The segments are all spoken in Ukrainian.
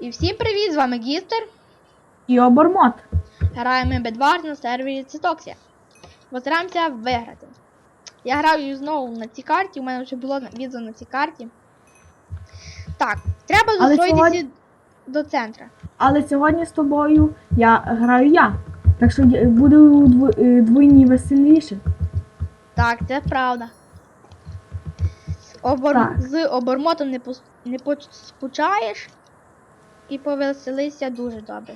І всім привіт! З вами Гістер. І обормот. Граємо Бедвар на сервері Цитоксія. Постараємося виграти. Я граю знову на цій карті, у мене вже було відео на цій карті. Так, треба застроїтися сьогодні- до центра. Але сьогодні з тобою я граю я. Так що буде двойні веселіше. Так, це правда. Обор... Так. З обормотом не, пос... не поспучаєш і повеселися дуже добре.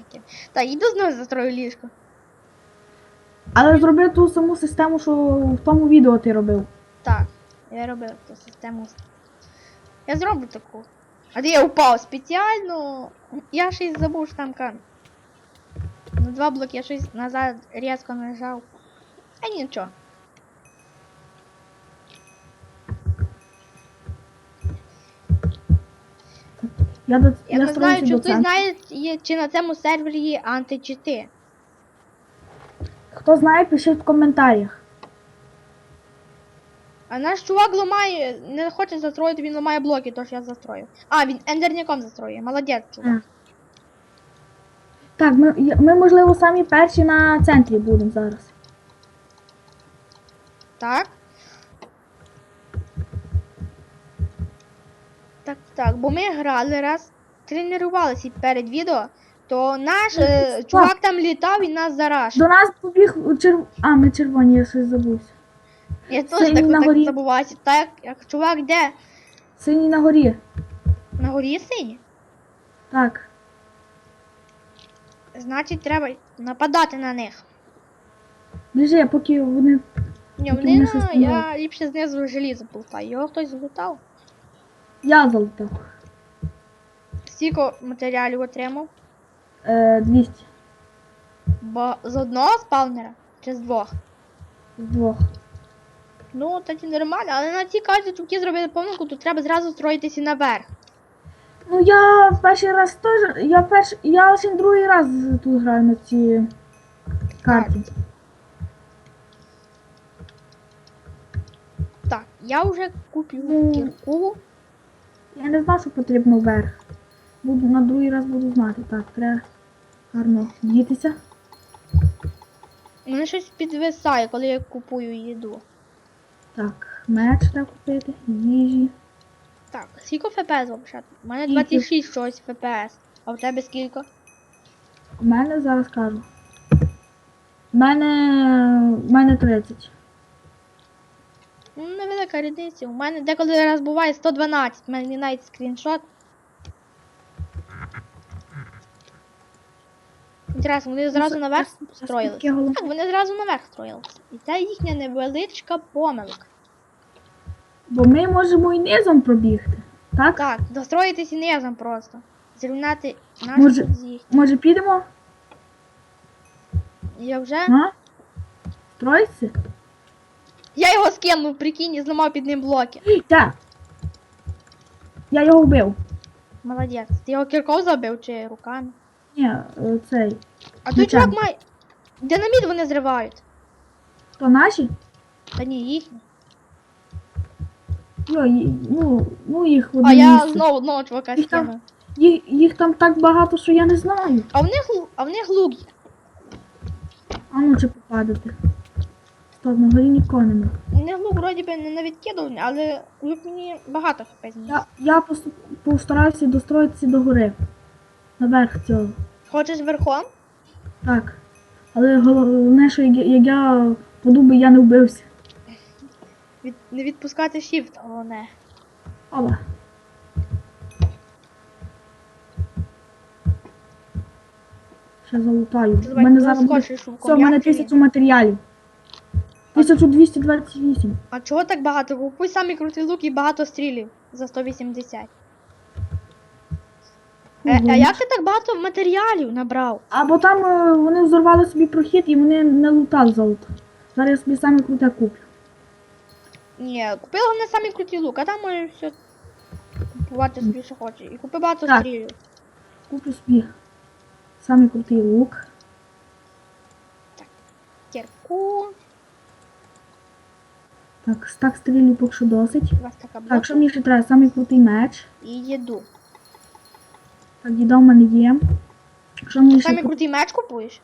Так, іду знову застрою ліжко. Але зроби ту саму систему, що в тому відео ти робив. Так, я робив ту систему. Я зроблю таку. А де я упав спеціально. Я щось забув, що там камінь. На два блоки я щось назад різко нажав. А нічого. Я, до, Я, не знаю, чи хтось знає, чи на цьому сервері є античити. Хто знає, пишіть в коментарях. А наш чувак ламає, не хоче застроїти, він ламає блоки, тож я застрою. А, він ендерняком застроює. Молодець, чувак. А. Так, ми, ми, можливо, самі перші на центрі будемо зараз. Так. Так, бо ми грали раз, тренувалися перед відео, то наш е, чувак там літав і нас зараж. До нас побіг черв... А, ми червоні, я щось забувся. Я теж синій так, на так горі. забуваюся. Так, як чувак де? Синій на горі. На горі синій? Так. Значить, треба нападати на них. Біжи, поки вони. Ні, Поки вони, вони щось я ліпше знизу желізо полтаю. Його хтось злутав. Я залутав. Скільки матеріалів отримав? Е, 200. Бо з одного спавнера чи з двох? З двох. Ну, тоді нормально, але на цій карті чуваки зробили помилку, то треба зразу строїтися наверх. Ну я перший раз теж. Я перш. Я лише другий раз тут граю на цій карті. Так, я вже куплю Ну. кірку. Я не знав, що потрібно вверх. Буду на другий раз буду знати. Так, треба гарно дітися. Мене щось підвисає, коли я купую їду. Так, меч треба купити, їжі. Так, скільки ФПС взагалі? У мене 26 щось ФПС. А у тебе скільки? У мене зараз кажу. У мене. У мене 30. Ну, невелика різниця. У мене деколи раз буває 112, у мене навіть скріншот. Інтересно, вони зразу наверх строїлися. Так, вони зразу наверх строїлися. І це їхня невеличка помилка. Бо ми можемо і низом пробігти. Так? Так, достроїтися низом просто. Зрівняти наш Може- з їх. Може підемо? Я вже. А? Строїться? Я його скинув, прикинь, і зламав під ним блоки. Так. Я його вбив. Молодець. Ти його кірков забив чи руками? Ні, е, цей. А той чувак має. Динаміт вони зривають. То наші? Та ні, їхні. Йо, ї- ну, ну їх в А я знову одного чувака Їх там- скинув. Їх, їх там так багато, що я не знаю. А в них лу- а в них лук є. А ну чи попадати. Нікого нема. У них вроді би не відкидування, але лук мені багато хп зніс. Я, я поступ, постарався достроїтися до гори. Наверх цього. Хочеш верхом? Так. Але головне, що як, я- як я би я не вбився. Від... Не відпускати shift, головне. Оба. Ще залутаю. У Давай, мене зараз буде... розкочуєш луком. Все, в мене тисячу матеріалів. 1228. А чого так багато? Купуй самий крутий лук і багато стрілів за 180. Е, а Ого. як ти так багато матеріалів набрав? Або там е, вони взорвали собі прохід і вони не лутали золото. Зараз я собі саме круте куплю. Ні, купи головне самий крутий лук, а там можеш все купувати собі, що хочеш. І купи багато Так. стрілів. Куплю собі самий крутий лук. Кірку. Так, стак стрілю поки що досить. У вас така Так, що мені ще треба? Самий крутий меч. І їду. Так, їда в мене є. Що мені ще Самі крутий меч купуєш?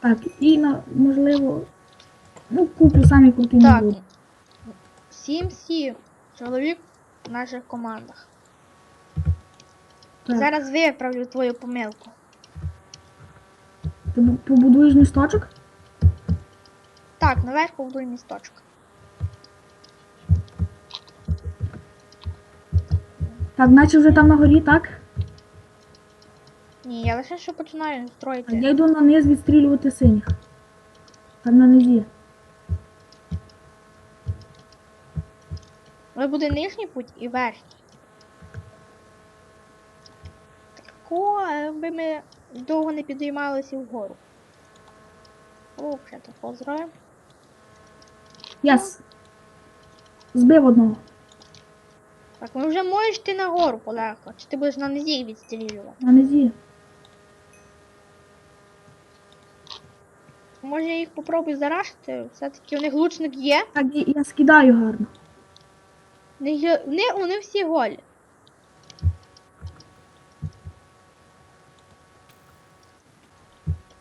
Так, і на, можливо. Ну, куплю самі круті Так. нагоди. Сім сім чоловік в наших командах. Так. Зараз виправлю твою помилку. Ти бу- побудуєш місточок? Так, наверх побудуй місточок. Так, наче вже там на горі, так? Ні, я лише що починаю Так, строїти. я йду на низ відстрілювати синіх. Там на низі. Але буде нижній путь і верхній. Тако, аби ми довго не підіймалися вгору. О, вже тако зробимо. Єс. Збив одного. Так, ми вже можеш йти нагору полегко. Чи ти будеш на низі відстрілювати? На низі. Може я їх попробую зарашити? Все-таки у них лучник є. Так, я скидаю гарно. У них Вони, вони всі голі.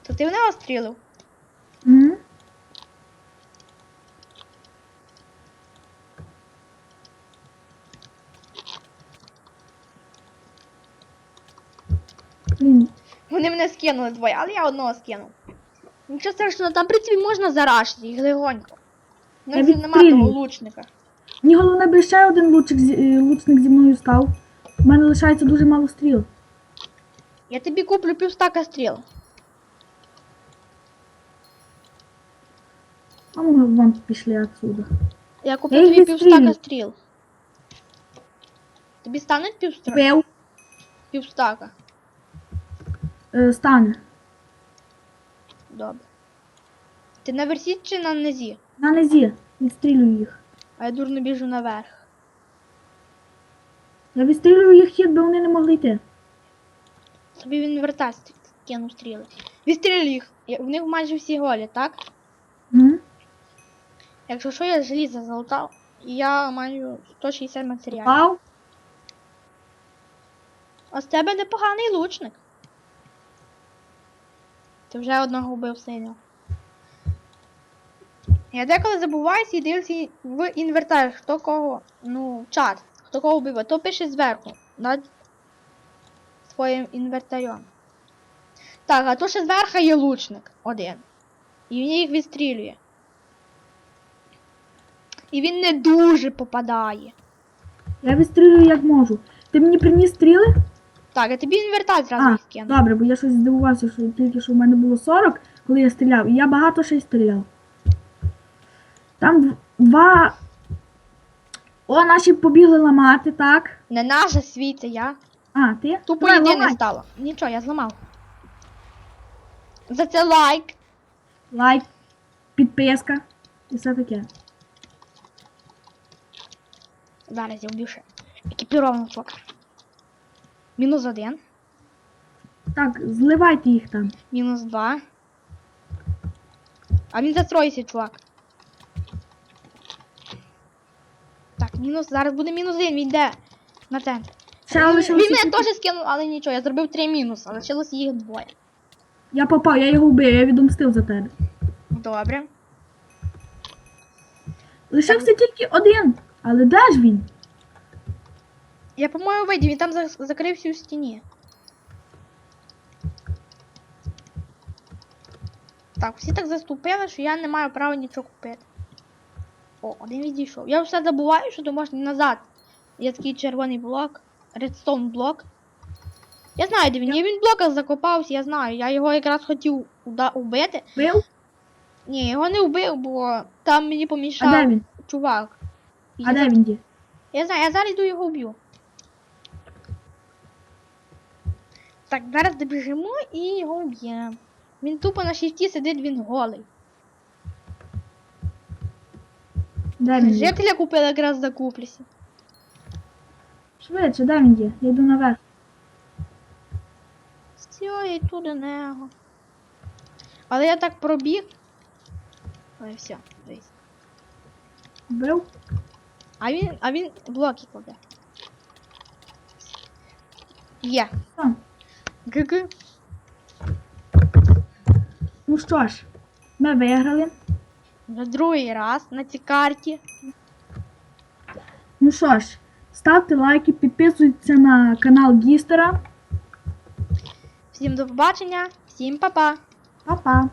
То ти в нього стрілив? Угу. Блін, Вони мене скинули двоє, але я одного скинув. Нічого страшного, там в принципі можна зарашити їх легонько. Ну, Я якщо нема того лучника. мені головне би ще один лучик, е, лучник зі мною став. У мене лишається дуже мало стріл. Я тобі куплю півстака стріл. А ми вам пішли отсюда. Я Я куплю їх тобі півстака стріл. Тобі стане півстра... Бив, півстака? Е, стане. Добре. Ти на версі чи на низі? На низі. Відстрілюю їх. А я дурно біжу наверх. Я відстрілюю їх хід, бо вони не могли йти. Тобі він вертається, кинув стріли. Відстрілюй їх. В них майже всі голі, так? Угу. Якщо що, я желізо залутав, і я маю 160 матеріалів. Пав. А з тебе непоганий лучник. Ти вже одного вбив синього. Я деколи забуваюся і дивлюся в інвертар, хто кого, ну, чат, хто кого вбив, то пише зверху над своїм інвертарем. Так, а то ще зверху є лучник один. І він їх відстрілює. І він не дуже попадає. Я відстрілюю як можу. Ти мені приніс стріли? Так, я тобі інвертар зразу скину. добре, бо я щось здивувався, що тільки що в мене було 40, коли я стріляв, і я багато ще й стріляв. Там два. О, наші побігли ламати, так? Не наша свій, це я. А, ти? Тупо Давай, єдине ламай. стало. Нічого, я зламав. За це лайк. Лайк, підписка і все таке. Зараз я вб'ю ще. Екіпірований чувак. Мінус один. Так, зливайте їх там. Мінус два. А він застроївся, чувак. Так, мінус. Зараз буде мінус один, він йде на центр. Ще Він, лишилося він мене тільки- теж скинув, але нічого, я зробив три мінуси, а лишилось їх двоє. Я попав, я його вбив, я відомстив за тебе. Добре. Лишився тільки один. Але де ж він? Я, по-моєму, видів, він там за- закрився у стіні. Так, всі так заступили, що я не маю права нічого купити. О, один відійшов. Я все забуваю, що то можна назад. Є такий червоний блок, редстоун блок. Я знаю, де він. Я він в блоках закопався, я знаю. Я його якраз хотів убити. Бив? Ні, його не вбив, бо там мені А помішав він? чувак. А я де він я знаю, я зараз йду його вб'ю. Так, зараз добіжимо і його вб'ємо. Він тупо на шифті сидить, він голий. Він є? Жителя купили якраз за куплісі. Швидше, де він є? Я йду наверх. Все, я йду до нього. Але я так пробіг. Ой, все, дивись. Вбив? А він, а він блоки кладе. Є. Що? ГГ. Ну що ж, ми виграли. Вже другий раз на цій карті. Ну що ж, ставте лайки, підписуйтесь на канал Гістера. Всім до побачення, всім па-па. Па-па!